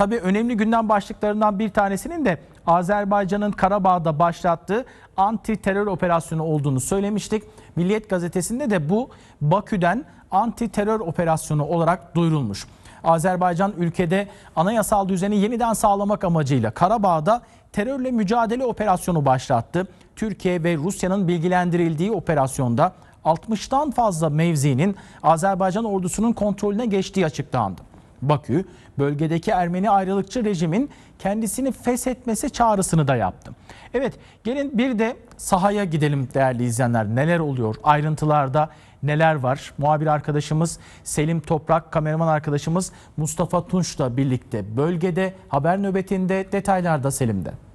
Tabii önemli gündem başlıklarından bir tanesinin de Azerbaycan'ın Karabağ'da başlattığı anti terör operasyonu olduğunu söylemiştik. Milliyet gazetesinde de bu Bakü'den anti terör operasyonu olarak duyurulmuş. Azerbaycan ülkede anayasal düzeni yeniden sağlamak amacıyla Karabağ'da terörle mücadele operasyonu başlattı. Türkiye ve Rusya'nın bilgilendirildiği operasyonda 60'tan fazla mevzinin Azerbaycan ordusunun kontrolüne geçtiği açıklandı. Bakü, bölgedeki Ermeni ayrılıkçı rejimin kendisini feshetmesi çağrısını da yaptı. Evet, gelin bir de sahaya gidelim değerli izleyenler. Neler oluyor? Ayrıntılarda neler var? Muhabir arkadaşımız Selim Toprak, kameraman arkadaşımız Mustafa Tunç'la birlikte bölgede haber nöbetinde detaylarda Selim'de.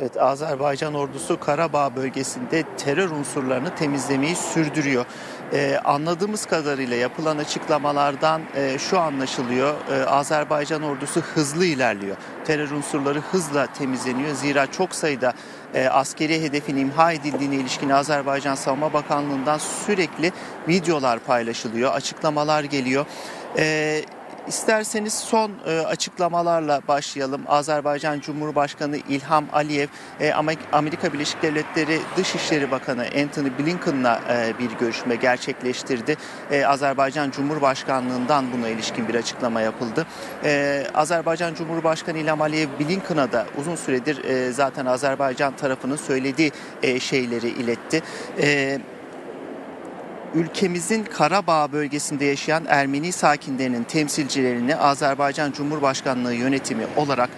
Evet, Azerbaycan ordusu Karabağ bölgesinde terör unsurlarını temizlemeyi sürdürüyor. Ee, anladığımız kadarıyla yapılan açıklamalardan e, şu anlaşılıyor. Ee, Azerbaycan ordusu hızlı ilerliyor. Terör unsurları hızla temizleniyor. Zira çok sayıda e, askeri hedefin imha edildiğine ilişkin Azerbaycan Savunma Bakanlığı'ndan sürekli videolar paylaşılıyor. Açıklamalar geliyor. Ee, İsterseniz son e, açıklamalarla başlayalım. Azerbaycan Cumhurbaşkanı İlham Aliyev, e, Amer- Amerika Birleşik Devletleri Dışişleri Bakanı Anthony Blinken'la e, bir görüşme gerçekleştirdi. Azerbaycan Cumhurbaşkanlığından buna ilişkin bir açıklama yapıldı. Azerbaycan Cumhurbaşkanı İlham Aliyev Blinken'a da uzun süredir zaten Azerbaycan tarafının söylediği şeyleri iletti. E, ülkemizin Karabağ bölgesinde yaşayan Ermeni sakinlerinin temsilcilerini Azerbaycan Cumhurbaşkanlığı yönetimi olarak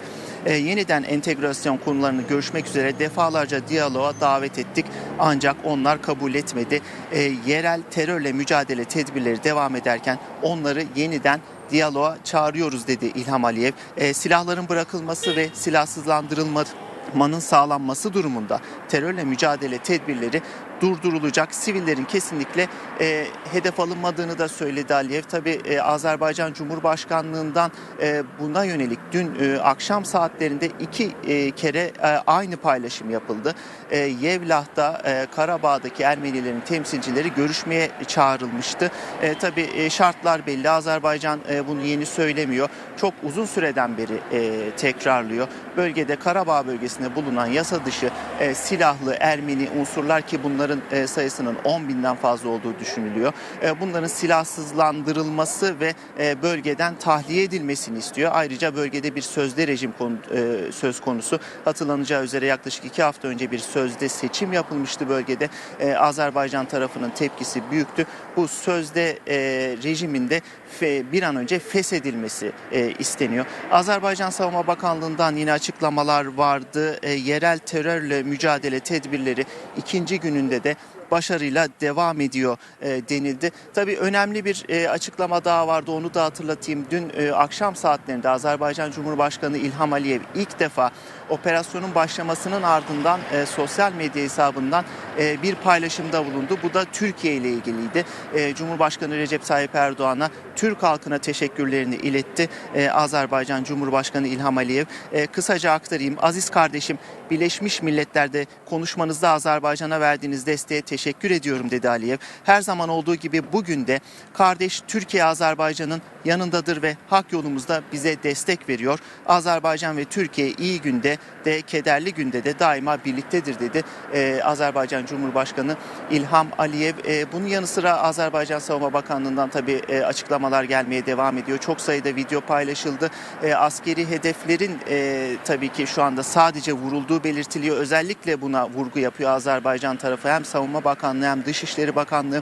e, yeniden entegrasyon konularını görüşmek üzere defalarca diyaloğa davet ettik. Ancak onlar kabul etmedi. E, yerel terörle mücadele tedbirleri devam ederken onları yeniden diyaloğa çağırıyoruz dedi İlham Aliyev. E, silahların bırakılması ve silahsızlandırılmanın sağlanması durumunda terörle mücadele tedbirleri durdurulacak. Sivillerin kesinlikle e, hedef alınmadığını da söyledi Aliyev. Tabi e, Azerbaycan Cumhurbaşkanlığından e, buna yönelik dün e, akşam saatlerinde iki e, kere e, aynı paylaşım yapıldı. E, Yevlah'ta e, Karabağ'daki Ermenilerin temsilcileri görüşmeye çağrılmıştı. E, Tabi e, şartlar belli. Azerbaycan e, bunu yeni söylemiyor. Çok uzun süreden beri e, tekrarlıyor. Bölgede Karabağ bölgesinde bulunan yasa dışı e, silahlı Ermeni unsurlar ki bunların e, sayısının 10 binden fazla olduğu düşünülüyor. E, bunların silahsızlandırılması ve e, bölgeden tahliye edilmesini istiyor. Ayrıca bölgede bir sözde rejim konu, e, söz konusu. Hatırlanacağı üzere yaklaşık iki hafta önce bir sözde seçim yapılmıştı bölgede. E, Azerbaycan tarafının tepkisi büyüktü. Bu sözde e, rejiminde fe, bir an önce feshedilmesi e, isteniyor. Azerbaycan Savunma Bakanlığı'ndan yine açıklamalar vardı. E, yerel terörle mücadele tedbirleri ikinci gününde de başarıyla devam ediyor e, denildi. Tabii önemli bir e, açıklama daha vardı onu da hatırlatayım. Dün e, akşam saatlerinde Azerbaycan Cumhurbaşkanı İlham Aliyev ilk defa operasyonun başlamasının ardından e, sosyal medya hesabından e, bir paylaşımda bulundu. Bu da Türkiye ile ilgiliydi. E, Cumhurbaşkanı Recep Tayyip Erdoğan'a Türk halkına teşekkürlerini iletti. E, Azerbaycan Cumhurbaşkanı İlham Aliyev. E, kısaca aktarayım. Aziz kardeşim Birleşmiş Milletler'de konuşmanızda Azerbaycan'a verdiğiniz desteğe teşekkür ediyorum dedi Aliyev. Her zaman olduğu gibi bugün de kardeş Türkiye Azerbaycan'ın yanındadır ve hak yolumuzda bize destek veriyor. Azerbaycan ve Türkiye iyi günde de kederli günde de daima birliktedir dedi Ee, Azerbaycan Cumhurbaşkanı İlham Aliyev. Ee, bunun yanı sıra Azerbaycan Savunma Bakanlığı'ndan tabii e, açıklamalar gelmeye devam ediyor. Çok sayıda video paylaşıldı. Ee, askeri hedeflerin e, tabii ki şu anda sadece vurulduğu belirtiliyor. Özellikle buna vurgu yapıyor Azerbaycan tarafı. Hem Savunma Bakanlığı hem Dışişleri Bakanlığı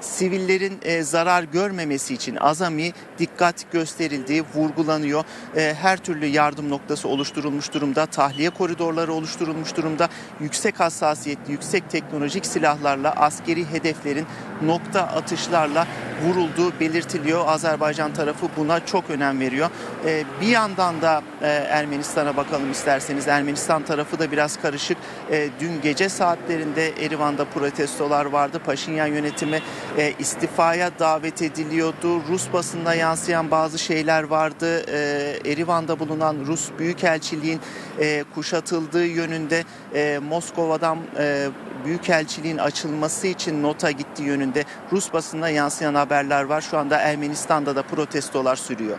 sivillerin e, zarar görmemesi için azami dikkat gösterildiği vurgulanıyor. E, her türlü yardım noktası oluşturulmuş durumda. Tahliye koridorları oluşturulmuş durumda. Yüksek hassasiyetli, yüksek teknolojik silahlarla askeri hedeflerin nokta atışlarla vurulduğu belirtiliyor. Azerbaycan tarafı buna çok önem veriyor. E, bir yandan da e, Ermenistan'a bakalım isterseniz. Ermenistan tarafı da biraz karışık. E, dün gece saatlerinde Erivan'da protestolar vardı. Paşinyan yönetimi e, istifaya davet ediliyordu. Rus basında yansıyan bazı şeyler vardı. E, Erivan'da bulunan Rus Büyükelçiliğin e, kuşatıldığı yönünde e, Moskova'dan e, Büyükelçiliğin açılması için nota gittiği yönünde Rus basınına yansıyan haberler var. Şu anda Ermenistan'da da protestolar sürüyor.